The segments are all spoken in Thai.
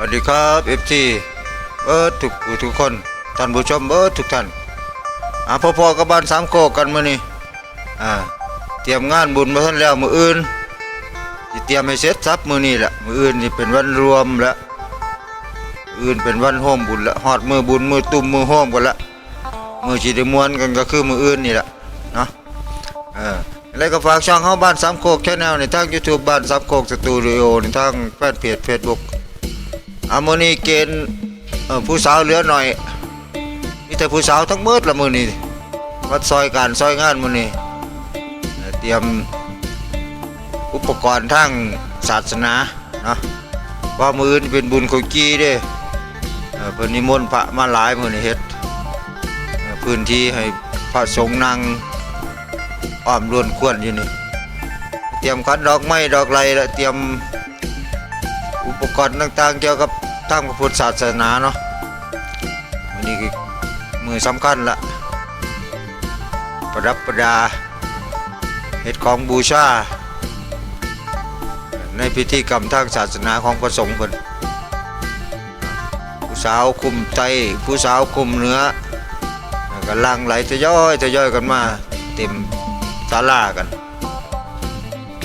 สวัสดีครับเอฟทีเบิร์ดทุกทุกคนท่านผู้ชมเบิร์ดทุกท่านอ่าพอๆกับบ้านสามโคกกันมื้อนี้อ่าเตรียมงานบุญมาทันแล้วมื้ออื่นสิเตรียมให้เสร็จสับมื้อนี้แหละมื้ออื่นนี่เป็นวันรวมละอื่นเป็นวันโฮมบุญละฮอดมือบุญมือตุ่มมือโฮมกันละมือสิได้ม่วนกันก็คือมืออื่นนี่แหละเนาะเออแล้วก็ฝากช่องเฮาบ้านสามโคก Channel ในทาง YouTube บ้านสามโคกสตูดิโอในทางแฟนเพจ Facebook อามือนี้เกณฑ์ผู้สาวเหลือหน่อยมีแต่ผู้สาวทั้งมืดละมือนี้วัดซอยการซอยงานมือนี้เอ่เตรียมอุปกรณ์ทางศาสนาเนาะว่ามือนเป็นบุญของกี้เด้เอ่อเพิ่นนิมนต์พระมาหลายมือนี้เฮ็ดพื้นที่ให้พระสงฆ์นั่งอ้อมล้วนควรอยู่นี่เตรียมคันดอกไม้ดอกไรและเตรียม อุปกรณ์ต่างๆ เกี่ยวกับทางพระพุทธศาสนาเนาะวันนี้คือมือสำคัญละประดับประดาเฮ็ดของบูชา ในพิธีกรรมทางศาสนาของพระสงฆ์เพิ่นผู้สาวคุมใจผู้สาวคุมเนื้อก็ลังไหลทยอยทยอยกันมา เต็มศาลากัน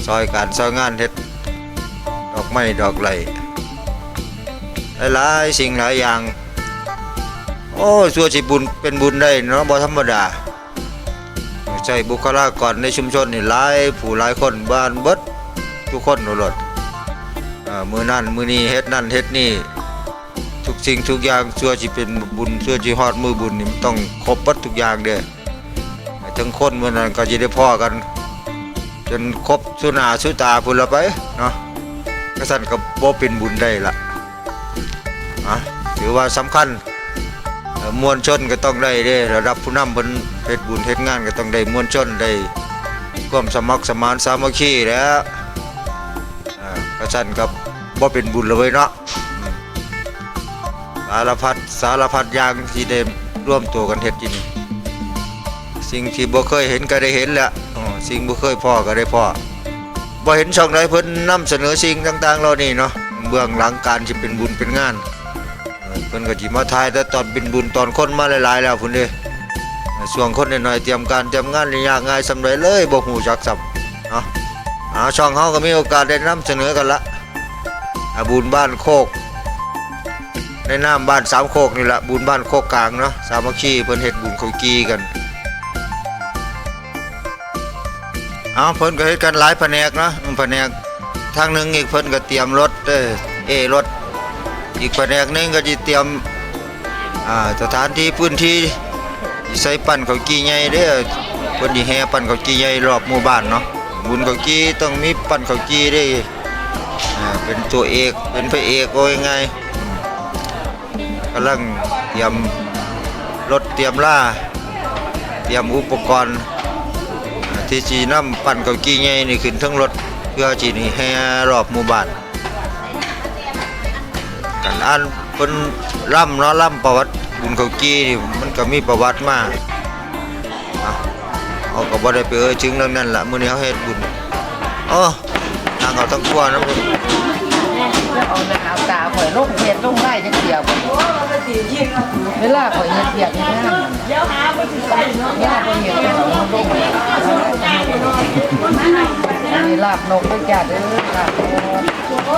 ซอยการซอยงานเฮ็ด ดอกไม้ดอกไหลหลายสิ่งหลายอย่าง โอ้สัวสิบุญเป็นบุญได้เนาะบ่ธรรมดาใช่บุคลากรในชุมชนนี่หลายผู้หลายคนบ้านเบิดทุกคนโลดมือนั่นมือนี้เฮ็ดนั่นเฮ็ดนี่ทุกสิ่งทุกอย่างสัวสิเป็นบุญสัวสิฮอดมือบุญนี่มันต้องครบเบิดทุกอย่างเด้อทั้งคนมือนั้นก็สิได้พ้อกัน จนครบสุนาสุตาพุ่นละไปเนาะ กษัตริย์ก็บบ่เป็นบุญได้ละอะถือว่าสำคัญมวลชนก็ต้องได้เด้ระดับผู้นำเพิ่นเฮ็ดบุญเฮ็ดงานก็ต้องได้มวลชนได้ความสมัครสมานสามัคคีแล้วกษัตริย์ก็บบ่เป็นบุญเลยเนาะสารพัดสารพัดอย่างที่ได้ร่วมตัวกันเฮ็ดกิน สิ่งที่บ่เคยเห็นก็ได้เห็นแล้วสิ่งบ่เคยพ่อก็ได้พ่อ บ่เห็นช่องใดเพิ่นนำเสนอสิ่งต่างๆเหล่านี้เนาะเบื้องหลังการสิเป็นบุญเป็นงานเพิ่นก็สิมาถ่ายแต่ตอนเป็นบุญตอนคนมาหลายๆแล้วพุ่นเด้เออช่วงคนน้อยๆเตรียมการเตรียมงานนี่ยากง่ายสำาใดเลยบ่ฮู้จักซ้ำเนาะอาช่องเฮาก็มีโอกาสได้นำเสนอกันละบุญบ้านโคกในนามบ้านสามโคกนี่ละบุญบ้านโคกกลางเนาะสามัคคีเพิ่นเฮ็ดบุญเขากีกัน เอาเพิ่นก็เฮ็ดกันหลายแผนกเนาะแผนกทางหนึ่งอีกเพิ่นก็เตรียมรถเออเอรถ อีกแผนกหนึงก็สิเตรียมอ่าสถานที่พื้นที่ใส่ปั่นเขากี้ใหญ่เด้อเพิ่นสิแห่ปั่นเขากี้ใหญ่รอบหมู่บ้านเนาะบุญเขากี้ต้องมีปั่นเขากี้ได้อ่าเป็นตัวเอกเป็นพระเอกว่ายังไงกำลังเตรียมรถเตรียมล่า เตรียมอุปกรณ์ ที่จีน้ำปั่นเกากี้ใหญ่นี่ขึ้นทั้งรถเพื่อจีนี่แห่รอบหมู่บ้านกันอ่านเพิ่นล่ำเนาะล่ำประวัติบุญเกากี้นี่มันก็มีประวัติมาเอาเอาก็บ่ได้ไปเอ่ยถึงเรื่องนั้นล่ะมื้อนี้เฮาเฮ็ดบุญอ๋อทางเขาทั้งทั่วนะพุ่นเอาหน้าตาข่อยลงเทียนลงไล่จังเดียวเวลาข่อยเฮ็ดเบียกเฮ็ดงานเดี๋ยวหาบ่สิไปเนาะย่าบ่เฮ็ดเอาลงอันนี้ลาบนกด้วยจ้าเด้อลาบนกโอ้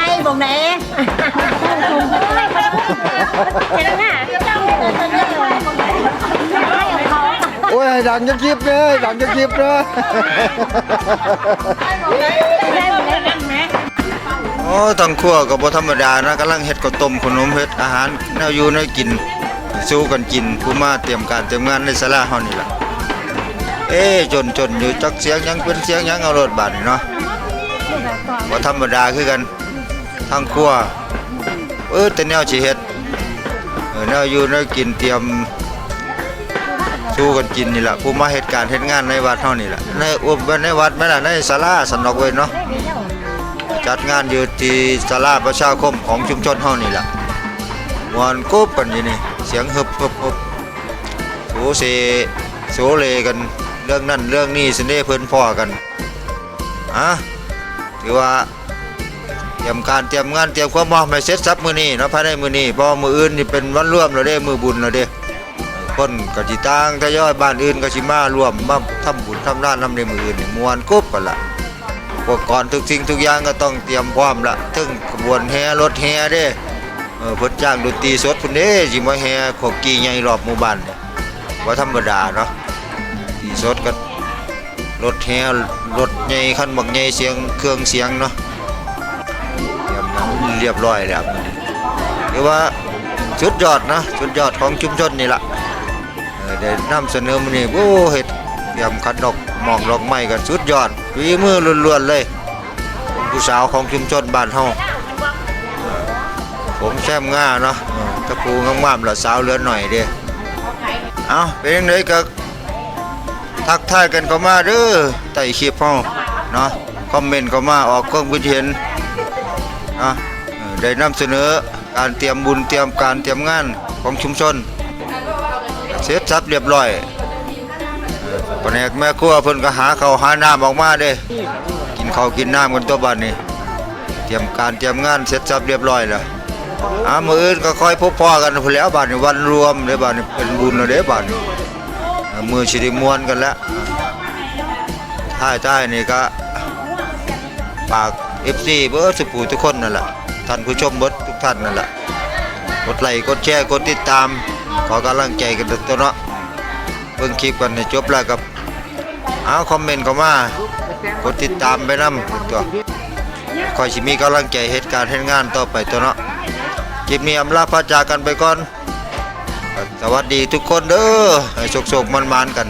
ให้ดังจะคลิปเด้อโอ้อ้ทั้งครัวก็บ่ธรรมดานะกำลังเฮ็ดข้าวต้มขนมเฮ็ดอาหารแนวอยู่แนวกินสู้กันกินผู้มาเตรียมการเตรียมงานในศาลาเฮานี่ล่ะเอ๊ะจนจนอยู่จักเสียงหยังเป็นเสียงหยังเอารถบาดนี่เนาะบ่ธรรมดาคือกัน ทั้งครัวเออแต่แนวสิเฮ็ดแนวอยู่แนวกินเตรียมสู้กันกินนี่แหละผู้มาเฮ็ดการณ์เฮ็ดงานในวัดเฮานี่แหละในอุบในวัดแม่ล่ะในศาลาสนอกเว้ยเนาะจัดงานอยู่ที่ศาลาประชาคมของชุมชนเฮานี่แหละมวนกบกันอยู่นี่เสียงฮึบฮึบฮึบโสเซโสเลกันเรื่องนั้นเรื่องนี้สิเด้เพิ่นพ่อกันอะถือว่า เตรียมการเตรียมงานเตรียมความพร้อมให้เสร็จสับมื้อนี้เนาะภายในมื้อนี้เพราะว่ามื้ออื่นนี่เป็นวันร่วมแล้วเด้มื้อบุญแล้วเด้คนก็สิต่างทยอยบ้านอื่นก็สิมาร่วมมาทำบุญทำทานนำในมื้ออื่นนี่ม่วนกุบกันล่ะอุปกรณ์ทุกสิ่งทุกอย่างก็ต้องเตรียมพร้อมละถึงขบวนแห่รถแห่เด้เออเพิ่นจ้างดนตรีสดพุ่นเด้สิมาแห่ขกกีใหญ่รอบหมู่บ้านเนี่ยบ่ธรรมดาเนาะตีสดก็รถแห่รถใหญ่คันบักใหญ่เสียงเครื่องเสียงเนาะ เรียบร้อยแล้วมื้อนี้ถือว่าสุดยอดนะสุดยอดของชุมชนนี่ละเออได้นำเสนอมื้อนี้โอ้เฮ็ดเตรียมคัดดอกหมอกดอกไม้กันสุดยอดฝีมือล้วนๆเลยผู้สาวของชุมชนบ้านเฮาเออผมแซมง่าเนาะตะปูงามๆละสาวเลือหน่อยเด้เอาเป็นจังไดก็ทักทายกันเข้ามาเด้อใต้คลิปเฮาเนาะคอมเมนต์เข้ามาออกความคิดเห็น นะเออได้นำเสนอการเตรียมบุญเตรียมการเตรียมงานของชุมชน เสร็จสับเรียบร้อยเออแผนกแม่ครัวเพิ่นก็หาข้าวหาน้ำออกมาเด้กินข้าวกินน้ำกันตัวบัดนี้ เตรียมการเตรียมงานเสร็จสับเรียบร้อยแล้วอามืออื่นก็ค่อยพบพ่อกันพแล้วบัดนี้วันรวมเด้บัดนี้เป็นบุญเด้บัดนี้มือสิได้ม่วนกันแล้วท้ายท้นี่ก็ฝาก FC เบิดสุผู้ทุกคนนั่นแหละท่านผู้ชมเบิดทุกท่านนั่นแหละกดไลค์กดแชร์กดติดตาม ขอกำลังใจกันตัวเนาะเบิ่งคลิปกันให้จบแล้วกับเอาคอมเมนต์เข้ามากดติดตามไปนำตัวคอยสิมีกำลังใจเหตุการณ์เหตุงานต่อไปตัวเนาะคลิปนี้อำลาพระจากกันไปก่อน สวัสดีทุกคนเด้อให้สุขๆมันๆกัน